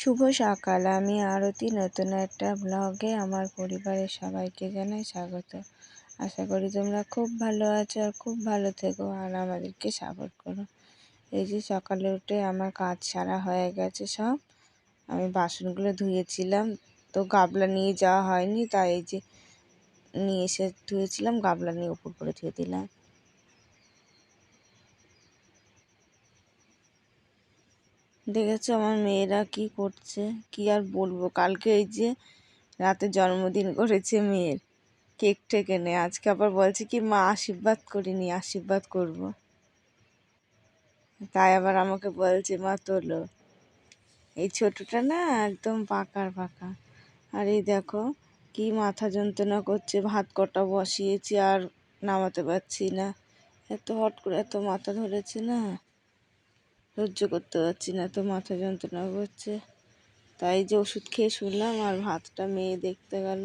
শুভ সকাল। আমি আরতি, নতুন একটা ব্লগে আমার পরিবারের সবাইকে জানাই স্বাগত। আশা করি তোমরা খুব ভালো আছো আর খুব ভালো থেকো আর আমাদেরকে সাপোর্ট করো। এই যে সকালে উঠে আমার কাজ সারা হয়ে গেছে সব। আমি বাসনগুলো ধুয়েছিলাম, তো গাবলা নিয়ে যাওয়া হয়নি, তাই এই যে নিয়ে এসে ধুয়েছিলাম, গাবলা নিয়ে উপর করে ধুয়ে দিলাম। দেখেছ আমার মেয়েরা কি করছে? কি আর বলব? কালকে এই যে রাতে জন্মদিন করেছে মেয়ের। কেক টেকে নে আজকে আবার বলছে কি, মা, আশীর্বাদ করিনি আশীর্বাদ করব। তাই আবার আমাকে বলছে, মা, তোলো। এই ছোটটা না একদম পাকার পাকা। আর এই দেখো কি মাথা যন্ত্রণা করছে। ভাত কটা বসিয়েছি আর নামাতে পারছি না। এত হট করে এত মাথা ধরেছে না। সহ্য করতে পারছি না তো মাথা যন্ত্রণা করছে। তাই যে ওষুধ খেয়ে শুনলাম আর ভাতটা মেয়ে দেখতে গেল।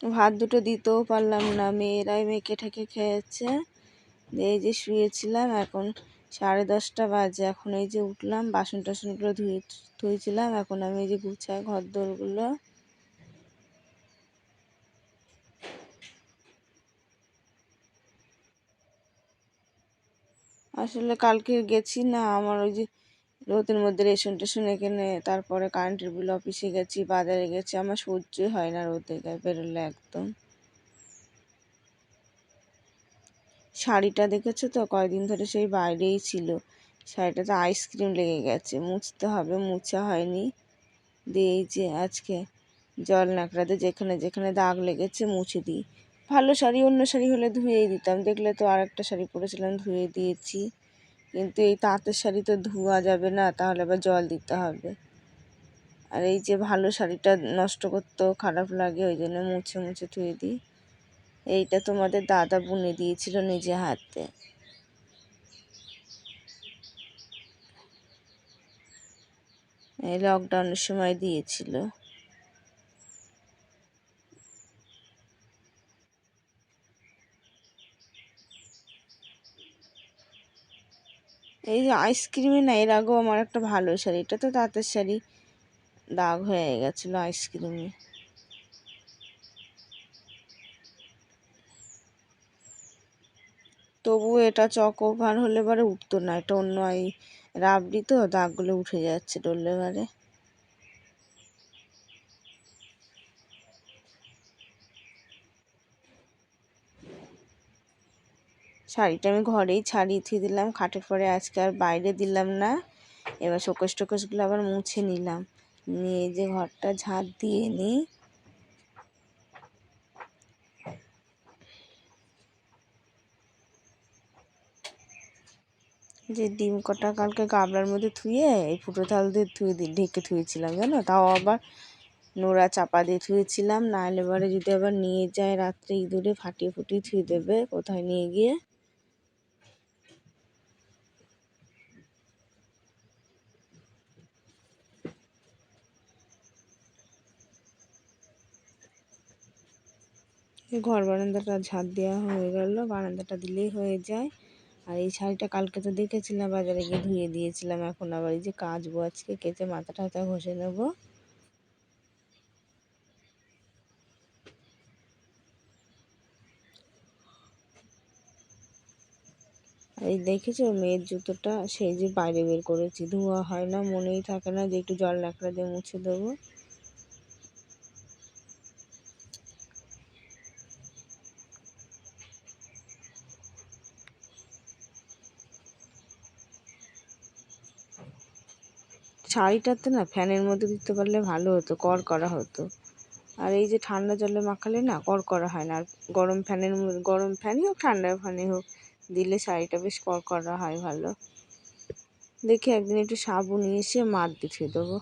ভাত দুটো দিতেও পারলাম না, মেয়েরাই মেখে ঠেকে খেয়েছে। এই যে শুয়েছিলাম, এখন সাড়ে দশটা বাজে, এখন এই যে উঠলাম বাসন টাসনগুলো ধুয়ে ধুয়েছিলাম এখন আমি এই যে গুছাই ঘর দোরগুলো আসলে কালকে গেছি না, আমার ওই যে রোদের মধ্যে রেশন টেশন এখানে, তারপরে কারেন্টের বিল অফিসে গেছি, বাজারে গেছি, আমার সহ্যই হয় না রোদে, গায়ে বেরোলে একদম। শাড়িটা দেখেছ তো? কয়দিন ধরে সেই বাইরেই ছিল। শাড়িটাতে আইসক্রিম লেগে গেছে, মুছতে হবে, মুছা হয়নি। দিয়ে যে আজকে জল নাকড়াতে যেখানে যেখানে দাগ লেগেছে মুছে দিই। ভালো শাড়ি, অন্য শাড়ি হলে ধুয়েই দিতাম। দেখলে তো আর একটা শাড়ি পরেছিলাম, ধুয়ে দিয়েছি। কিন্তু এই তাঁতের শাড়ি তো ধোয়া যাবে না, তাহলে আবার জল দিতে হবে। আর এই যে ভালো শাড়িটা নষ্ট করতেও খারাপ লাগে, ওই জন্য মুছে মুছে ধুয়ে দিই। এইটা তোমাদের দাদা বুনে দিয়েছিল নিজে হাতে। এই লকডাউনের সময় দিয়েছিল। এই আইসক্রিমে না, এর আগেও আমার একটা ভালো শাড়ি, এটা তো তাঁতের শাড়ি। দাগ হয়ে গেছিল আইসক্রিমে। তবু এটা চকোভার হলে পরে উঠতো না, এটা অন্য এই রাবড়ি তো, দাগগুলো উঠে যাচ্ছে ডললে বারে শাড়িটা আমি ঘরেই ছাড়িয়ে থিয়ে দিলাম। খাটের পরে আজকে আর বাইরে দিলাম না। এবার শোকস টোকেশগুলো আবার মুছে নিলাম। নিয়ে যে ঘরটা ঝাঁট দিয়ে নিই। যে ডিম কটা কালকে গাবলার মধ্যে থুয়ে, এই ফুটো থাল দিয়ে থুয়ে দিই ঢেকে থুয়েছিলাম, জানো? তাও আবার নোড়া চাপা দিয়ে থুয়েছিলাম। নাহলে এবারে যদি আবার নিয়ে যায় রাত্রে ইঁদুরে ফাটিয়ে ফুটিয়ে থুয়ে দেবে, কোথায় নিয়ে গিয়ে? ঘর বারান্দাটা ঝাঁট দেওয়া হয়ে গেল, বারান্দাটা দিলেই হয়ে যায়। আর এই শাড়িটা কালকে তো দেখেছিলাম, বাজারে গিয়ে ধুয়ে দিয়েছিলাম, এখন আবার এই যে কাচবো আজকে, কেচে মাথা টাথা ঘষে নেব। এই দেখেছ, মেয়ের জুতোটা, সেই যে বাইরে বের করেছি, ধোয়া হয় না, মনেই থাকে না যে একটু জল লাকড়া দিয়ে মুছে দেবো। শাড়িটাতে না ফ্যানের মধ্যে দিতে পারলে ভালো হতো, কর করা হতো। আর এই যে ঠান্ডা জলে মাখালে না কর করা হয় না। আর গরম ফ্যানের গরম ফ্যানই হোক, ঠান্ডা ফ্যানই হোক, দিলে শাড়িটা বেশ কর করা হয় ভালো। দেখি একদিন একটু সাবু নিয়ে এসে মার দিয়ে দেবো।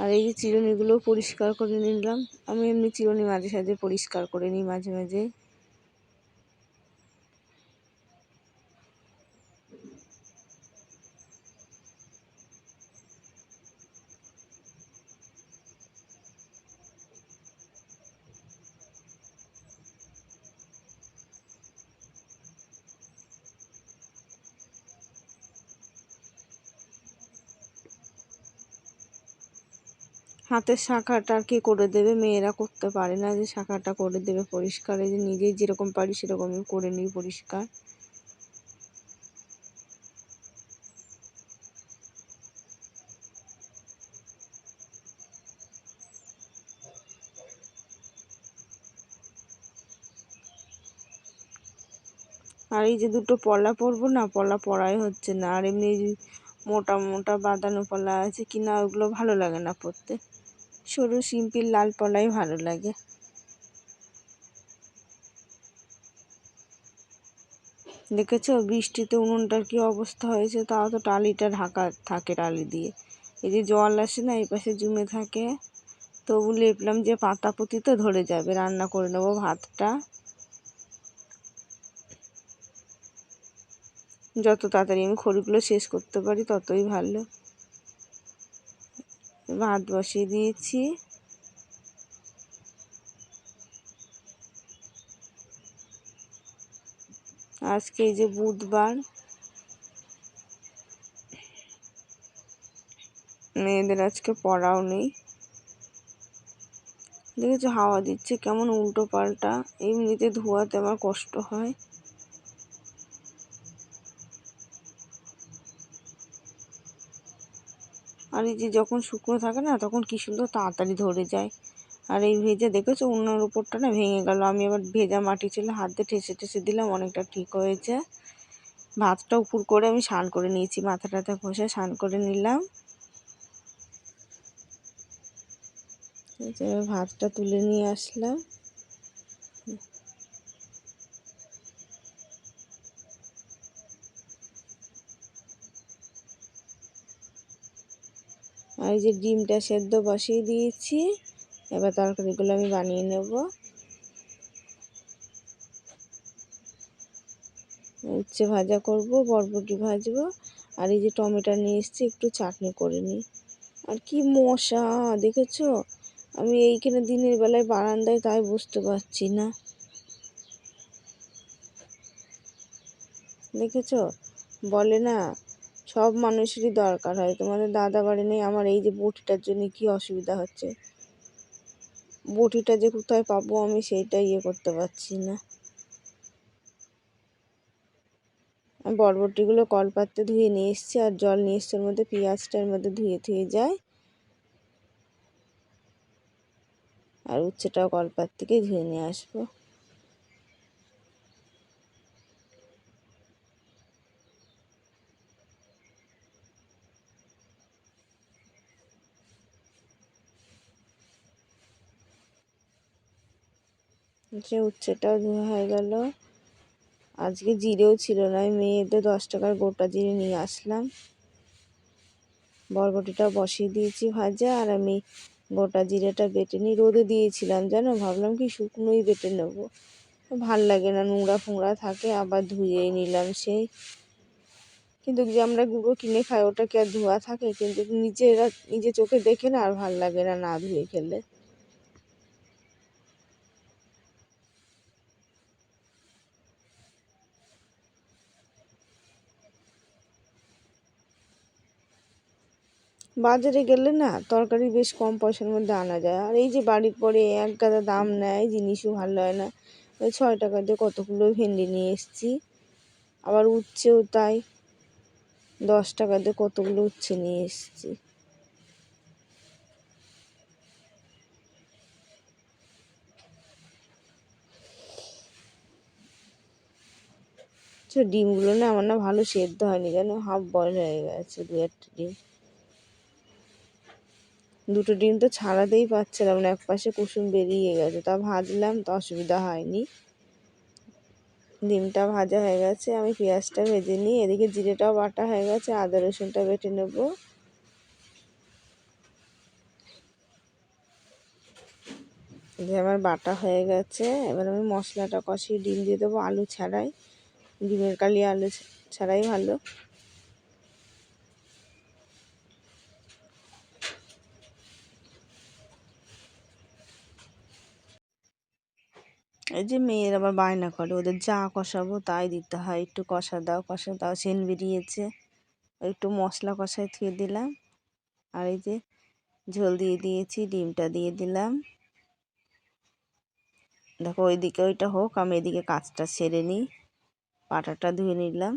আর এই যে চিরুনিগুলোও পরিষ্কার করে নিলাম। আমি এমনি চিরুনি মাঝে সাঝে পরিষ্কার করে নিই মাঝে মাঝে। হাতের শাখাটা আর কি করে দেবে? মেয়েরা করতে পারে না যে শাখাটা করে দেবে পরিষ্কার। যে নিজেই যেরকম পারি সেরকমই করে নিই পরিষ্কার। আর এই যে দুটো পলা পরবো না, পলা পরাই হচ্ছে না। আর এমনি মোটা মোটা বাঁধানো পলা আছে কিনা ওগুলো ভালো লাগে না পরতে। সরু, সিম্পল, লাল পলাই ভালো লাগে। দেখেছ? বৃষ্টিতে উনুনটার কি অবস্থা হয়েছে? তাও তো টালিটা ঢাকা থাকে টালি দিয়ে। এই যে জল আসে না, এই পাশে জমে থাকে। তবু লেপলাম যে পাতা পুঁতি তো ধরে যাবে। রান্না করে নেব ভাতটা। যত তাড়াতাড়ি আমি খড়িগুলো শেষ করতে পারি ততই ভালো। ভাত বসিয়ে দিয়েছি। আজকে এই যে বুধবার, মেয়েদের আজকে পড়াও নেই। দেখেছ হাওয়া দিচ্ছে, কেমন উল্টো পাল্টা, এমনিতে ধোয়াতে আমার কষ্ট হয়। আর এই যে যখন শুকনো থাকে না, তখন কি সুন্দর তাড়াতাড়ি ধরে যায়। আর এই ভেজে দেখেছ? উনুনের উপরটা না ভেঙে গেল। আমি আবার ভেজা মাটি ছিল হাত দিয়ে ঠেসে ঠেসে দিলাম, অনেকটা ঠিক হয়েছে। ভাতটা উপর করে আমি স্নান করে নিয়েছি, মাথা টাথা ঘষে স্নান করে নিলাম। ভাতটা তুলে নিয়ে আসলাম। আর এই যে ডিমটা সেদ্ধ বসিয়ে দিয়েছি। এবার তরকারিগুলো আমি বানিয়ে নেব। উচ্ছে ভাজা করব, বরবটি ভাজবো, আর এই যে টমেটো নিয়ে এসেছি, একটু চাটনি করে নিই। আর কি মশা, দেখেছ? আমি এইখানে দিনের বেলায় বারান্দায় তাই বুঝতে পারছি না। দেখেছ? বলে না সব মানুষেরই দরকার হয়। তোমাদের দাদা বাড়ি নেই, আমার এই যে বটিটার জন্য কি অসুবিধা হচ্ছে? বটিটা যে কোথায় পাবো আমি সেইটা ইয়ে করতে পারছি না। বরবটিগুলো কলপাত্রে ধুয়ে নিয়ে এসছি, আর জল নিয়ে এসছি, ওর মধ্যে পেঁয়াজটার মধ্যে ধুয়ে ধুয়ে যায়। আর উচ্ছেটাও কলপাত থেকে ধুয়ে নিয়ে আসব। সে উচ্ছেটাও ধোয়া হয়ে গেল। আজকে জিরেও ছিল না। আমি মেয়েদের দশ টাকার গোটা জিরে নিয়ে আসলাম। বরবটিটা বসিয়ে দিয়েছি ভাজা আর আমি গোটা জিরেটা বেটে নিই রোদে দিয়েছিলাম, জানো? ভাবলাম কি শুকনোই বেটে নেব। ভালো লাগে না, নোংরা ফোংরা থাকে, আবার ধুয়েই নিলাম সেই। কিন্তু যে আমরা গুঁড়ো কিনে খাই, ওটা কি আর ধোয়া থাকে? কিন্তু নিজেরা, নিজে চোখে দেখে না আর ভালো লাগে না না ধুয়ে খেলে। বাজারে গেলে না তরকারি বেশ কম পয়সার মধ্যে আনা যায়। আর এই যে বাড়ির পরে এক গাদা দাম নেয়, জিনিসও ভালো হয় না। ওই ছয় টাকা দিয়ে কতগুলো ভেন্ডি নিয়ে এসেছি। আবার উচ্ছেও তাই। দশ টাকা দিয়ে কতগুলো উচ্ছে নিয়ে এসেছি। ডিমগুলো না আমার না ভালো সেদ্ধ হয়নি যেন হাফ বয়েল হয়ে গেছে দু একটা ডিম। দুটো ডিম তো ছাড়াতেই পারছিলাম না এক পাশে কুসুম বেরিয়ে গেছে। তা ভাজলাম, তো অসুবিধা হয়নি। ডিমটা ভাজা হয়ে গেছে, আমি পেঁয়াজটা ভেজে নিই। এদিকে জিরেটাও বাটা হয়ে গেছে, আদা রসুনটা বেটে নেব। যে আমার বাটা হয়ে গেছে, এবার আমি মশলাটা কষিয়ে ডিম দিয়ে দেবো আলু ছাড়াই। ডিমের কালি আলু ছাড়াই ভালো। এই যে মেয়ের আবার বায়না করে, ওদের যা কষাবো তাই দিতে হয়। একটু কষা দাও কষা দাও, সেন বেরিয়েছে। একটু মশলা কষায় থুয়ে দিলাম। আর এই যে ঝোল দিয়ে দিয়েছি, ডিমটা দিয়ে দিলাম। দেখো ওইদিকে ওইটা হোক, আমি এদিকে কাজটা সেরে নিই। পাটাটা ধুয়ে নিলাম।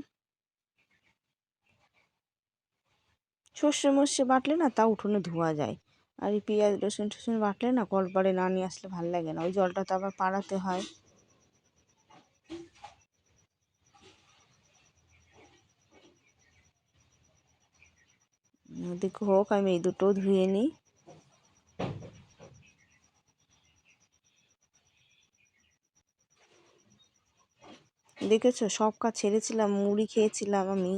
সর্ষে মর্ষে বাটলে না তা উঠোনে ধোয়া যায়। আর এই পেঁয়াজ, রসুন টসুন বাটলে না কলপারে না নিয়ে আসলে ভালো লাগে না। ওই জলটা তো আবার পাড়াতে হয়। ওদিকে হোক, আমি এই দুটো ধুয়ে নিই। দেখেছ? সব কাজ ছেড়েছিলাম, মুড়ি খেয়েছিলাম আমি।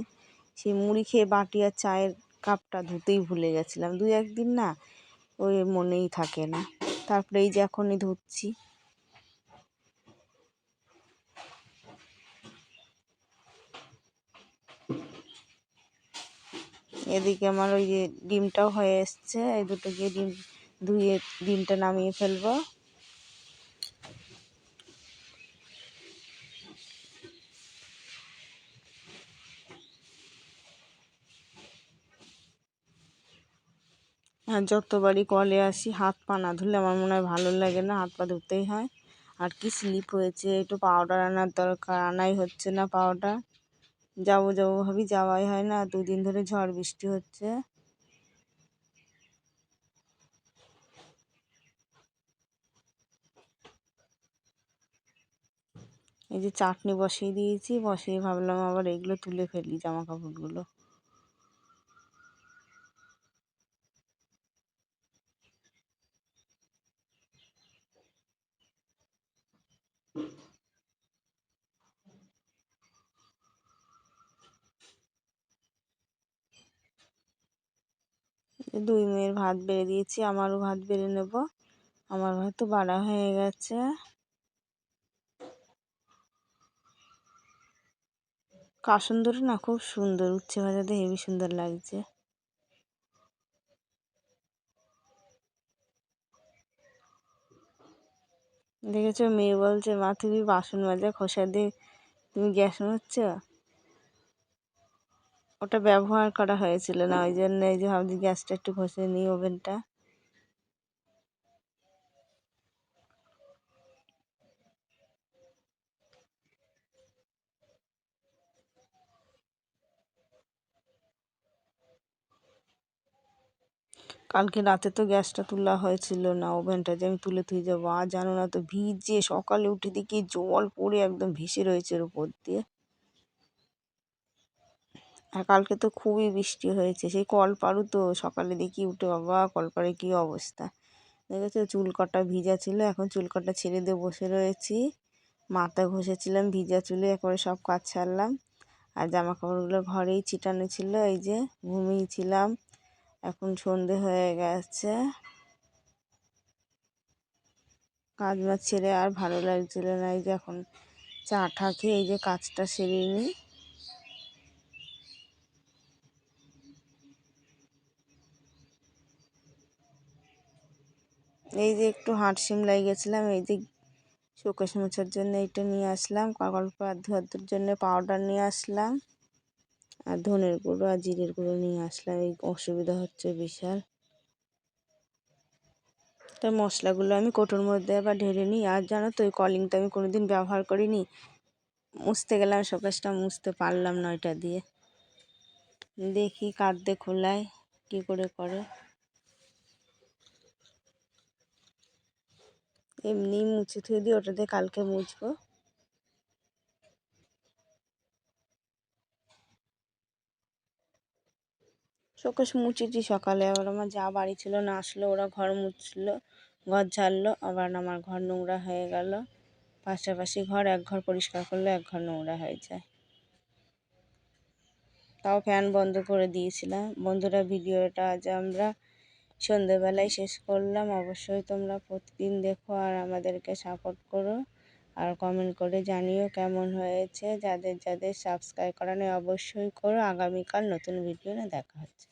সেই মুড়ি খেয়ে বাটি আর চায়ের কাপটা ধুতেই ভুলে গেছিলাম। দুই একদিন না ওই মনেই থাকে না। তারপরে এই যে এখনই ধুচ্ছি এদিকে আমার ওই যে ডিমটাও হয়ে এসছে। এই দুটো গিয়ে ডিম ধুয়ে ডিমটা নামিয়ে ফেলব। আর যতবারই কলে আসি, হাত পা না ধুলে আমার মনে হয় ভালো লাগে না, হাত পা ধুতেই হয়। আর কি স্লিপ হয়েছে, একটু পাউডার আনার দরকার, আনাই হচ্ছে না পাউডার যাব যাব ভাবি, যাওয়াই হয় না, দুদিন ধরে ঝড় বৃষ্টি হচ্ছে। এই যে চাটনি বসিয়ে দিয়েছি, বসিয়ে ভাবলাম আবার এগুলো তুলে ফেলি জামা কাপড়গুলো দুই মেয়ের ভাত বেড়ে দিয়েছি, আমারও ভাত বেড়ে নেব। আমার ভাত তো বাড়া হয়ে গেছে। কাসুন্দরি না খুব সুন্দর, উচ্ছে ভাজাতে হেবি সুন্দর লাগছে। দেখেছ, মেয়ে বলছে, মা, তুমি বাসন মাজা খোসা দিয়ে তুমি গ্যাস মুছছ? ওটা ব্যবহার করা হয়েছিল না, ওই জন্য এই যে ভাবছি গ্যাসটা একটু ঘষে নিই ওভেনটা। কালকে রাতে তো গ্যাসটা তোলা হয়েছিল না, ওভেনটা যে আমি তুলে থুয়ে যাব, আর জানো না তো ভিজে সকালে উঠে দেখি জল পড়ে একদম ভেসে রয়েছে ওর উপর দিয়ে। আর কালকে তো খুবই বৃষ্টি হয়েছে। সেই কল পাড়ু তো সকালে দেখি উঠে, বাবা কলপাড়ে কী অবস্থা? দেখেছ? চুল কটা ভিজা ছিল, এখন চুল কটা ছেড়ে দিয়ে বসে রয়েছি। মাথা ঘষেছিলাম, ভিজা চুলে, একবারে সব কাজ ছাড়লাম আর জামা কাপড়গুলো ঘরেই ছিটানো ছিল, এই যে ঘুমিয়েছিলাম। এখন সন্ধে হয়ে গেছে। কাজ বাজ ছেড়ে আর ভালো লাগছিল না, এই যে এখন চা টা খেয়ে এই যে কাজটা সেরে নিই। এই যে একটু হাট সিমলাই গেছিলাম, এই যে শোকেশ মোছার জন্য এইটা নিয়ে আসলাম কাগল পা ধোয়ার জন্য পাউডার নিয়ে আসলাম, আর ধনের গুঁড়ো আর জিরের গুঁড়ো নিয়ে আসলাম, এই অসুবিধা হচ্ছে বিশাল। তো মশলাগুলো আমি কোটোর মধ্যে আবার ঢেলে নিই, আর জানো তো ওই কলিংটা আমি কোনো দিন ব্যবহার করিনি, মুছতে গেলাম, শোকেশটা মুছতে পারলাম না ওইটা দিয়ে। দেখি কাঁদতে খোলায়, কী করে করে। এমনি মুছে থুয়ে দিয়ে ওটাতে কালকে মুছবো। শোকেশ মুছেছি সকালে, আবার আমার যা বাড়ি ছিল না আসলো, ওরা ঘর মুছলো, ঘর ঝাড়লো, আবার আমার ঘর নোংরা হয়ে গেল। পাশাপাশি ঘর এক ঘর পরিষ্কার করলে এক ঘর নোংরা হয়ে যায়। তাও ফ্যান বন্ধ করে দিয়েছিলাম। বন্ধুরা, ভিডিওটা আজ আমরা সন্ধেবেলায় শেষ করলাম। অবশ্যই তোমরা প্রতিদিন দেখো আর আমাদেরকে সাপোর্ট করো। আর কমেন্ট করে জানিও কেমন হয়েছে। যাদের যাদের সাবস্ক্রাইব করা নেই অবশ্যই করো। আগামীকাল নতুন ভিডিও নিয়ে দেখা হচ্ছে।